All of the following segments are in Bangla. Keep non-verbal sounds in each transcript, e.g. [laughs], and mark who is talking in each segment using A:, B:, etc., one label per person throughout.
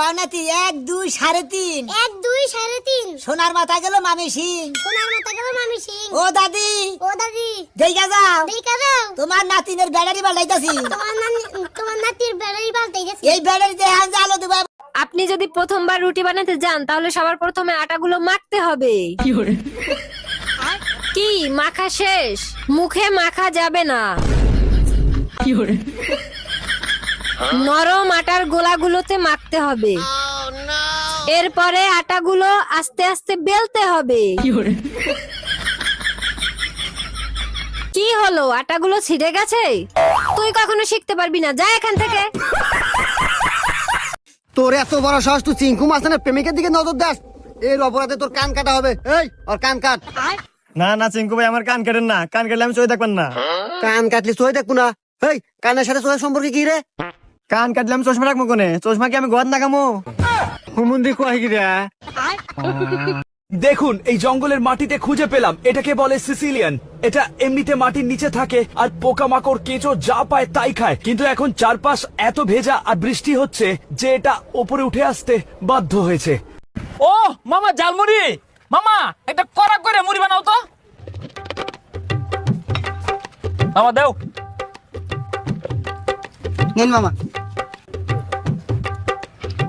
A: এক দুই সাড়ে তিন।
B: এক দুই সাড়ে তিন।
A: সোনার মাথা গেল মামি সিং।
B: সোনার মাথা গেল মামি সিং।
A: ও দাদি।
B: ও দাদি।
A: দেখা যাও।
B: দেখা দাও
A: তোমার নাতিনের ব্যাটারি পাল্টাইতাছি।
B: তোমার নানি- তোমার নাতির ব্যাটারি
A: এই ব্যাটারিতে হ্যাঁ আলো দেবো
C: আপনি যদি প্রথমবার রুটি বানাতে যান তাহলে সবার প্রথমে আটাগুলো মাখতে হবে। কি মাখা শেষ? মুখে মাখা যাবে না। নরম আটার গোলাগুলোতে মাখতে হবে। এরপরে আটাগুলো আস্তে আস্তে বেলতে হবে। [laughs] কি হলো? আটাগুলো ছিঁড়ে গেছে? তুই কখনো শিখতে পারবি না। যা এখান থেকে।
D: তোর এত বড় সাহস তুই চিঙ্কু মাস্তানের প্রেমিকের দিকে নজর দাস। এর অপরাধে তোর কান কাটা হবে। এই ওর কান কাট।
E: না না চিঙ্কু ভাই আমার কান কাটেন না। কান কাটলে আমি চোখে দেখবেন না।
D: কান কাটলে চোখে দেখব না। এই কানের সাথে চোখের সম্পর্কে কি রে?
E: কান কাটলাম চশমা রাখব কোনে? চশমা কি আমি ঘর নাকামো? হুমুন্দি কয় কি রে
F: দেখুন এই জঙ্গলের মাটিতে খুঁজে পেলাম। এটাকে বলে সিসিলিয়ান। এটা এমনিতে মাটির নিচে থাকে আর পোকামাকড় কেঁচো যা পায় তাই খায়। কিন্তু এখন চারপাশ এত ভেজা আর বৃষ্টি হচ্ছে যে এটা ওপরে উঠে আসতে বাধ্য হয়েছে।
G: ও মামা জালমুড়ি মামা একটা কড়া করে মুড়ি বানাও তো। মামা দেও।
D: নেন মামা।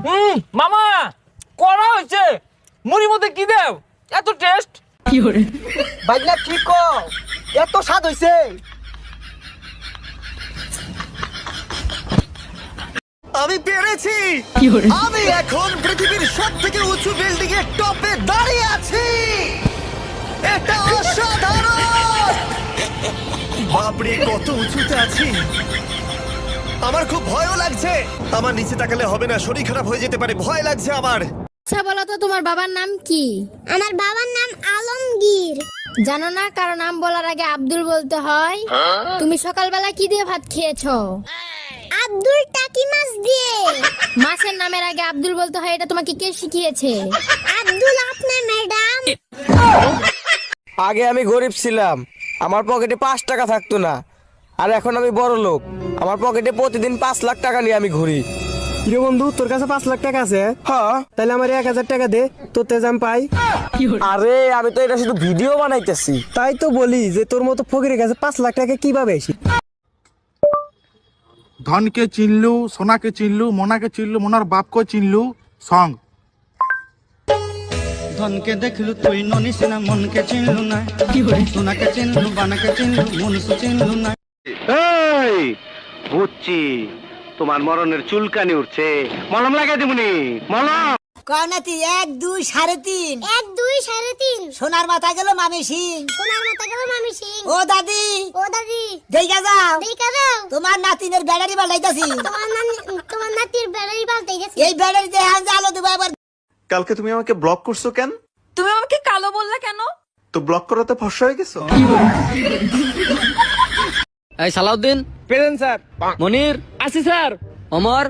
G: হুম মামা কড়া হয়েছে। মুড়ির মধ্যে কি দেও? এত টেস্ট
D: বাইকলা ঠিক কর এত স্বাদ হইছে।
E: আমি পেরেছি। আমি এখন পৃথিবীর সব থেকে উঁচু বিল্ডিং এর টপে দাঁড়িয়ে আছি। এটা অসাধারণ। [laughs] বাপরে কত উঁচুতে আছি। আমার খুব ভয়ও লাগছে। আমার নিচে তাকালে হবে না শরীর খারাপ হয়ে যেতে পারে ভয় লাগছে আমার।
C: আচ্ছা বলো তো তোমার বাবার নাম কি?
B: আমার বাবার নাম আলমগীর।
C: জানো না কারও নাম বলার আগে আব্দুল বলতে হয়? তুমি সকালবেলা কি দিয়ে ভাত খেয়েছো?
B: আব্দুল টাকি মাছ দিয়ে।
C: মাছের নামের আগে আব্দুল বলতে হয় এটা তোমাকে কে শিখিয়েছে?
B: আব্দুল আপনার ম্যাডাম।
H: আগে আমি গরিব ছিলাম আমার পকেটে পাঁচ টাকা থাকতো না আর এখন আমি বড় লোক আমার পকেটে প্রতিদিন পাঁচ লাখ টাকা নিয়ে আমি ঘুরি।
D: রে বন্ধু তোর কাছে পাঁচ লাখ টাকা আছে?
H: হ্যাঁ।
D: তাহলে আমার এক হাজার টাকা দে তোর তেজ আমি পাই।
H: আরে আমি তো এটা শুধু ভিডিও বানাইতেছি।
D: তাই তো বলি যে তোর মতো ফকিরের কাছে পাঁচ লাখ টাকা কীভাবে আসি
I: ধনকে চিনলু সোনাকে চিনলু মোনাকে চিনলু মোনার বাপকে চিনলু সং।
J: ধনকে দেখলু তুই ননিস না মনকে চিনলু না। সোনাকে চিনলু বানাকে চিনলু মনুষ্য চিনলু না।
D: এই! বুঝছি। তোমার মরণের চুলকানি উঠছে। মলম লাগাই দিবনি মলম।
A: কনাতি এক দুই সাড়ে তিন।
B: এক দুই সাড়ে তিন।
A: সোনার মাথা গেল মামি সিং।
B: সোনার মাথা গেল মামি সিং।
A: ও দাদি।
B: ও দাদি।
A: দেখা যাও।
B: দেখা দাও
A: তোমার নাতিনের ব্যাটারি পাল্টাইতাছি।
B: তোমার নাতির ব্যাটারি
A: এই ব্যাটারিতে হ্যাঁ আলো দেবো আবার
E: কালকে তুমি আমাকে ব্লক করছ কেন?
C: তুমি আমাকে কালো বললে কেন?
E: তো ব্লক করাতে ফসা হয়ে গেছো?
H: এই সালাউদ্দিন প্রেজেন্ট স্যার। মনির? আসি স্যার। অমর?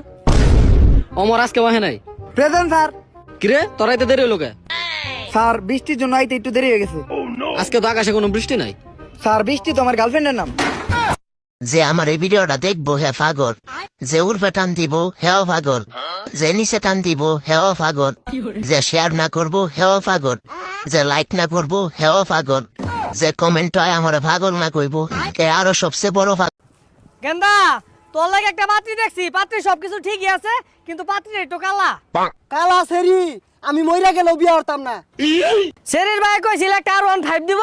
H: অমর আজকে বাহে নাই।
D: Present sir.
H: কিরে? তোরাই তো দেরি হলো কে?
D: স্যার বৃষ্টির জন্য আইতে একটু দেরি হয়ে গেছে।
H: আজকে তো আকাশে কোনো বৃষ্টি নাই।
D: স্যার বৃষ্টি তো আমার গার্লফ্রেন্ডের নাম।
A: যে আমার এই ভিডিওটা দেখব হে পাগল। যে উর্ফে টান দিব হেও পাগল। যে নিচে টান দিব হেও পাগল। যে শেয়ার না করব হেও পাগল। যে লাইক না করব হেও পাগল। যে কমেন্ট হয় আমার পাগল না কইব এ আরও সবচেয়ে বড় পাগল।
D: গেন্দা তোর লাগে একটা পাত্রী দেখছি। পাত্রী সবকিছু ঠিকই আছে কিন্তু পাত্রী একটু কালা। কালা সেরি আমি মইরা গেলেও বিয়া হতাম না। সেরির ভাই কইছিল একটা আর ওয়ান ফাইভ দিব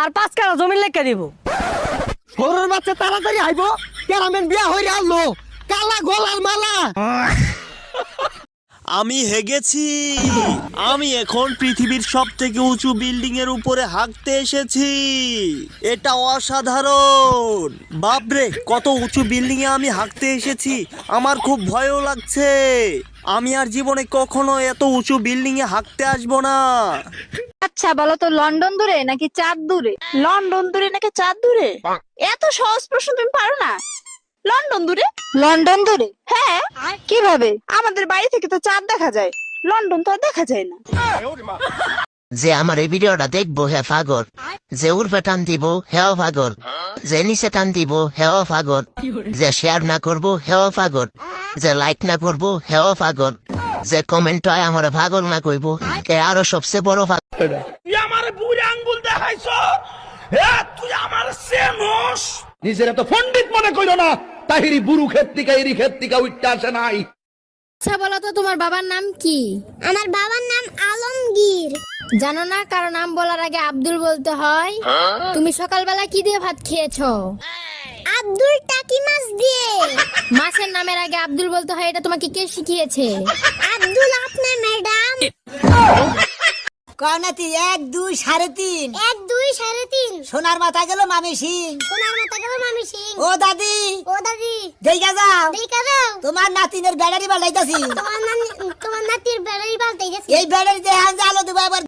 D: আর পাঁচ কাটা জমির লেখা দিব। সরুর বাচ্চা তাড়াতাড়ি আইব ক্যারামেন বিয়া হইরে আলো কালা গোলার মালা। [laughs]
E: আমি হেগেছি। আমি এখন পৃথিবীর সব থেকে উঁচু বিল্ডিং এর উপরে হাঁকতে এসেছি। এটা অসাধারণ। বাপরে কত উঁচু বিল্ডিং এ আমি হাঁকতে এসেছি। আমার খুব ভয়ও লাগছে। আমি আর জীবনে কখনো এত উঁচু বিল্ডিং এ হাঁকতে আসব না।
C: আচ্ছা বলো তো লন্ডন দূরে নাকি চাঁদ দূরে? লন্ডন দূরে নাকি চাঁদ দূরে? এত সহজ প্রশ্ন তুমি পারো না। লন্ডন দূরে? লন্ডন দূরে? হ্যাঁ। কীভাবে? আমাদের বাড়ি থেকে তো চাঁদ দেখা যায়। লন্ডন তো আর দেখা যায় না।
A: যে আমার এই ভিডিওটা দেখব হে পাগল। যে উর্ফে টান দিব হেও পাগল। যে নিচে টান দিব হেও পাগল। যে শেয়ার না করব হেও পাগল। যে লাইক না করব হেও ফাগর যে কমেন্ট হয় আমার পাগল না কইব এ আরও সবচেয়ে বড় পাগল।
F: তুই আমার বুড়ি আঙ্গুল দেখাইছ? এ তুই আমার সেনস নিজের তো পণ্ডিত মনে কইল না। তাহিরি বুরু ক্ষেত থেকে এরি ক্ষেত থেকে উঠতে আসে নাই।
C: আচ্ছা বলো তো তোমার বাবার নাম কি?
B: আমার বাবার নাম আলমগীর।
C: জানো না কারও নাম বলার আগে আব্দুল বলতে হয়? তুমি সকালবেলা কি দিয়ে ভাত খেয়েছো?
B: আব্দুল টাকি মাছ দিয়ে।
C: মাছের নামের আগে আব্দুল বলতে হয় এটা তোমাকে কে শিখিয়েছে?
B: আব্দুল আপনার ম্যাডাম।
D: কনাতি এক দুই সাড়ে তিন।
B: এক দুই সাড়ে তিন।
D: সোনার মাথা গেল মামি সিং।
B: সোনার মাথা গেল মামি সিং।
D: ও দাদি।
B: ও দাদি।
D: দেখা যাও।
B: দেখা যাও।
D: তোমার নাতিনের ব্যাটারি বানাইতাছি
B: তোমার নাতির ব্যাটারি গেছে
D: এই ব্যাটারি দেহান আলো দেবো আবার